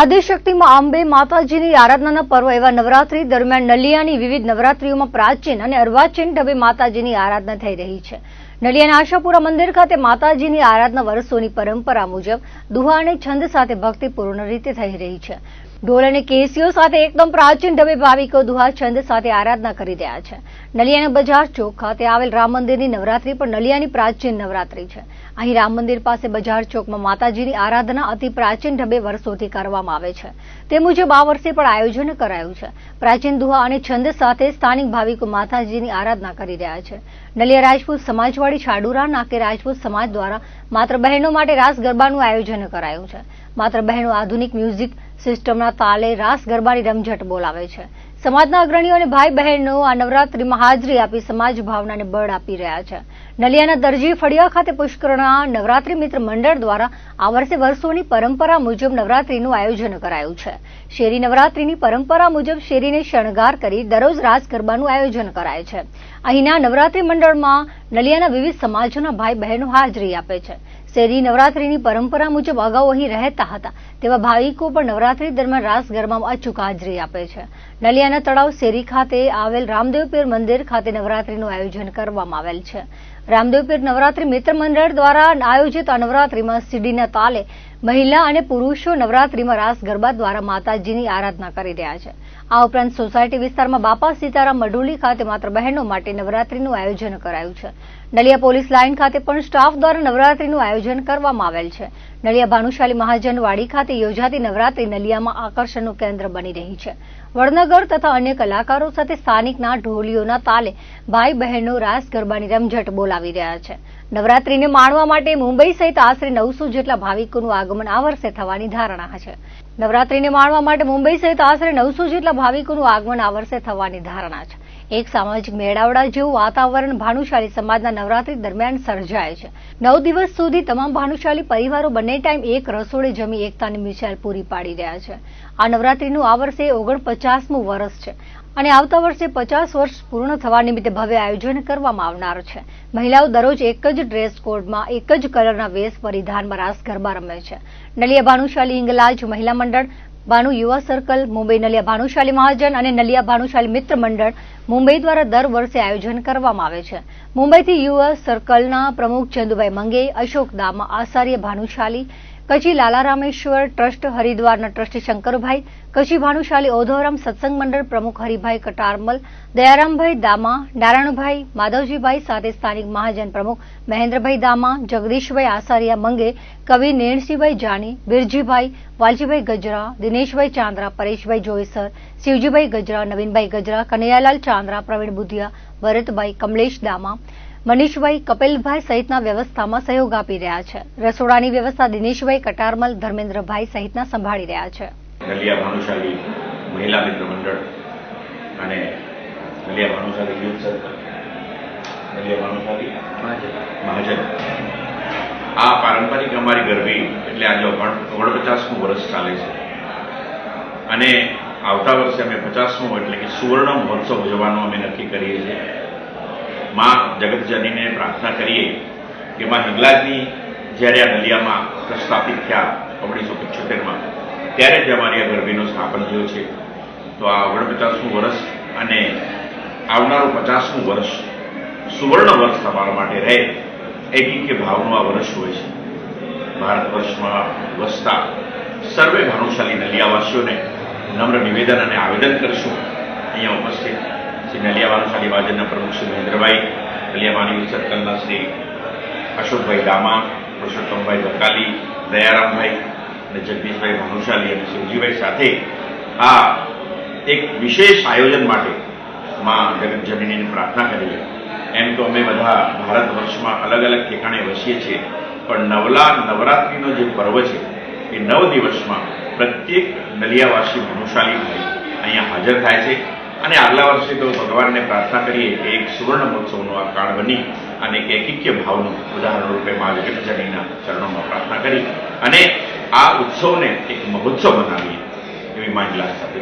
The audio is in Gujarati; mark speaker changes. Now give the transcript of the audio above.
Speaker 1: આદિશક્તિમાં અંબે માતાજીની આરાધનાના પર્વ એવા નવરાત્રી દરમિયાન નલિયાની વિવિધ નવરાત્રીઓમાં પ્રાચીન અને અર્વાચીન ઢબે માતાજીની આરાધના થઈ રહી છે. નલિયાના આશાપુરા મંદિર ખાતે માતાજીની આરાધના વર્ષોની પરંપરા મુજબ દુહા અને છંદ સાથે ભક્તિપૂર્ણ રીતે થઈ રહી છે. ઢોલ અને કેસીઓ સાથે એકદમ પ્રાચીન ઢબે ભાવિકો દુહા છંદ સાથે આરાધના કરી રહ્યા છે. નલિયાના બજાર ચોક ખાતે આવેલ રામ મંદિરની નવરાત્રી પણ નલિયાની પ્રાચીન નવરાત્રી છે. અહીં રામ મંદિર પાસે બજાર ચોકમાં માતાજીની આરાધના અતિ પ્રાચીન ઢબે વર્ષોથી કરવામાં આવે છે. તે મુજબ આ વર્ષે પણ આયોજન કરાયું છે. પ્રાચીન દુહા અને છંદ સાથે સ્થાનિક ભાવિકો માતાજીની આરાધના કરી રહ્યા છે. નલિયા રાજપૂત સમાજવાળી છાડુરા નાકે રાજપૂત સમાજ દ્વારા માત્ર બહેનો માટે રાસ ગરબાનું આયોજન કરાયું છે. માત્ર બહેનો આધુનિક મ્યુઝિક સિસ્ટમના તાલે રાસ ગરબાની રમઝટ બોલાવે છે. સમાજના અગ્રણીઓ અને ભાઈ બહેનો આ નવરાત્રીમાં હાજરી આપી સમાજ ભાવનાને બળ આપી રહ્યા છે. નલિયાના દરજી ફળિયા ખાતે પુષ્કરના નવરાત્રી મિત્ર મંડળ દ્વારા આ વર્ષે વર્ષોની પરંપરા મુજબ નવરાત્રીનું આયોજન કરાયું છે. શેરી નવરાત્રીની પરંપરા મુજબ શેરીને શણગાર કરી દરરોજ રાસ ગરબાનું આયોજન કરાય છે. અહીંના નવરાત્રી મંડળમાં નલિયાના વિવિધ સમાજોના ભાઈ બહેનો હાજરી આપે છે. શેરી નવરાત્રીની પરંપરા મુજબ અગાઉ અહીં રહેતા હતા. તેવા ભાવિકો પણ નવરાત્રી દરમિયાન રાસ ગરબામાં અચૂક હાજરી આપે છે. નલિયાના તળાવ શેરી ખાતે આવેલ રામદેવપીર મંદિર ખાતે નવરાત્રીનું આયોજન કરવામાં આવેલ છે. રામદેવપીર નવરાત્રી મિત્ર મંડળ દ્વારા આયોજિત આ નવરાત્રીમાં સીડીના તાલે મહિલા અને પુરુષો નવરાત્રીમાં રાસ ગરબા દ્વારા માતાજીની આરાધના કરી રહ્યા છે. આ ઉપરાંત સોસાયટી વિસ્તારમાં બાપા સીતારામ મઢુલી ખાતે માત્ર બહેનો માટે નવરાત્રીનું આયોજન કરાયું છે. નલિયા પોલીસ લાઇન ખાતે પણ સ્ટાફ દ્વારા નવરાત્રીનું આયોજન કરવામાં આવેલ છે. નલિયા ભાનુશાલી મહાજન વાડી ખાતે યોજાતી નવરાત્રી નલિયામાં આકર્ષણનું કેન્દ્ર બની રહી છે. વડનગર તથા અન્ય કલાકારો સાથે સ્થાનિકના ઢોલીઓના તાલે ભાઈ બહેનો રાસ ગરબાની રમઝટ બોલાવી રહ્યા છે. નવરાત્રીને માણવા માટે મુંબઈ સહિત આશરે નવસો જેટલા ભાવિકોનું આગમન આ વર્ષે થવાની ધારણા છે. નવરાત્રીને માણવા માટે મુંબઈ સહિત આશરે નવસો જેટલા ભાવિકોનું આગમન આ વર્ષે થવાની ધારણા છે. એક સામાજિક મેળાવડા જેવું વાતાવરણ ભાનુશાલી સમાજના નવરાત્રી દરમિયાન સર્જાય છે. નવ દિવસ સુધી તમામ ભાનુશાલી પરિવારો બંને ટાઈમ એક રસોડે જમી એકતાની મિસાલ પૂરી પાડી રહ્યા છે. આ નવરાત્રીનું આ વર્ષે ઓગણપચાસમું વર્ષ છે અને આવતા વર્ષે પચાસ વર્ષ પૂર્ણ થવા નિમિત્તે ભવ્ય આયોજન કરવામાં આવનાર છે. મહિલાઓ દરરોજ એક જ ડ્રેસ કોડમાં એક જ કલરના વેશ પરિધાનમાં રાસ ગરબા રમે છે. નલિયા ભાનુશાલી ઇંગલાજ મહિલા મંડળ ભાનુ યુવા સર્કલ, મુંબઈ નલિયા ભાનુશાલી મહાજન અને નલિયા ભાનુશાલી મિત્ર મંડળ મુંબઈ દ્વારા દર વર્ષે આયોજન કરવામાં આવે છે. મુંબઈથી યુવા સર્કલના પ્રમુખ ચંદુભાઈ મંગે, અશોક દામા, આચાર્ય ભાનુશાલી કચ્છી લાલારામેશ્વર, ટ્રસ્ટ હરિદ્વારના ટ્રસ્ટી શંકરભાઈ કચ્છી ભાનુશાલી ઓધોરમ સત્સંગ મંડળ પ્રમુખ હરિભાઈ કટારમલ, દયારામભાઈ દામા, નારાયણભાઈ માધવજીભાઈ સાથે સ્થાનિક મહાજન પ્રમુખ મહેન્દ્રભાઈ દામા, જગદીશભાઈ આસારિયા મંગે, કવિ નેણસિંહભાઈ જાની, બિરજીભાઈ વાલજીભાઈ ગજરા, દિનેશભાઈ ચાંદ્રા, પરેશભાઈ જોઈસર, શિવજીભાઈ ગજરા, નવીનભાઈ ગજરા, કનૈયાલાલ ચાંદ્રા, પ્રવીણ બુધિયા, ભરતભાઈ કમલેશ દામા, મનીષભાઈ કપિલભાઈ સહિતના વ્યવસ્થામાં સહયોગ આપી રહ્યા છે. રસોડાની વ્યવસ્થા દિનેશભાઈ કટારમલ, ધર્મેન્દ્રભાઈ સહિતના સંભાળી રહ્યા છે.
Speaker 2: નલિયા ભાનુશાલી મહિલા મિત્ર મંડળ અને નલિયા ભાનુશાલી યુથ સર્કલ. નલિયા ભાનુશાલી મહાજન. આ પારંપરિક અમારી ગરબી એટલે આજે ઓગણપચાસમું વર્ષ ચાલે છે. અને આવતા વર્ષે અમે પચાસમું એટલે કે સુવર્ણ મહોત્સવ ઉજવવાનું અમે નક્કી કરીએ છીએ. માં જગતજનીને પ્રાર્થના કરીએ કે માં હિંગલાજની જ્યારે આ નલિયામાં પ્રસ્થાપિત થયા ઓગણીસો પંચોતેરમાં ત્યારે જ અમારી આ ગરબીનો સ્થાપન થયો છે. તો આ ઓગણપચાસમું વર્ષ અને આવનારું પચાસમું વર્ષ સુવર્ણ વર્ષ તમારા માટે રહે. એકી ભાવનું આ વર્ષ હોય છે. ભારત વર્ષમાં વસતા સર્વે ભાનુશાલી નલિયાવાસીઓને નમ્ર નિવેદન અને આવેદન કરશું. અહીંયા ઉપસ્થિત શ્રી નલિયા ભાનુશાલી મહાજનના પ્રમુખ શ્રી મહેન્દ્રભાઈ, નલિયા માનવી સર્કલના શ્રી અશોકભાઈ દામા, પુરુષોત્તમભાઈ વકાલી દયારામભાઈ અને જગદીશભાઈ ભાનુશાલી અને શિવજીભાઈ સાથે આ એક વિશેષ આયોજન માટે માં જગતજનનીની પ્રાર્થના કરીએ એમ તો અમે બધા ભારત વર્ષમાં અલગ અલગ ઠેકાણે વસીએ છીએ, પણ નવલા નવરાત્રિનો જે પર્વ છે, એ નવ દિવસમાં પ્રત્યેક નલિયાવાસી ભાનુશાલી ભાઈ અહીંયા હાજર થાય છે. અને આગલા વર્ષે તો ભગવાનને પ્રાર્થના કરીએ કે એક સુવર્ણ મહોત્સવનો આ કાળ બની અને એક એકિક્ય ભાવનું ઉદાહરણ રૂપે મા જગતજનીના ચરણોમાં પ્રાર્થના કરી. અને આ ઉત્સવને એક મહોત્સવ બનાવીએ એવી માંગલા સાથે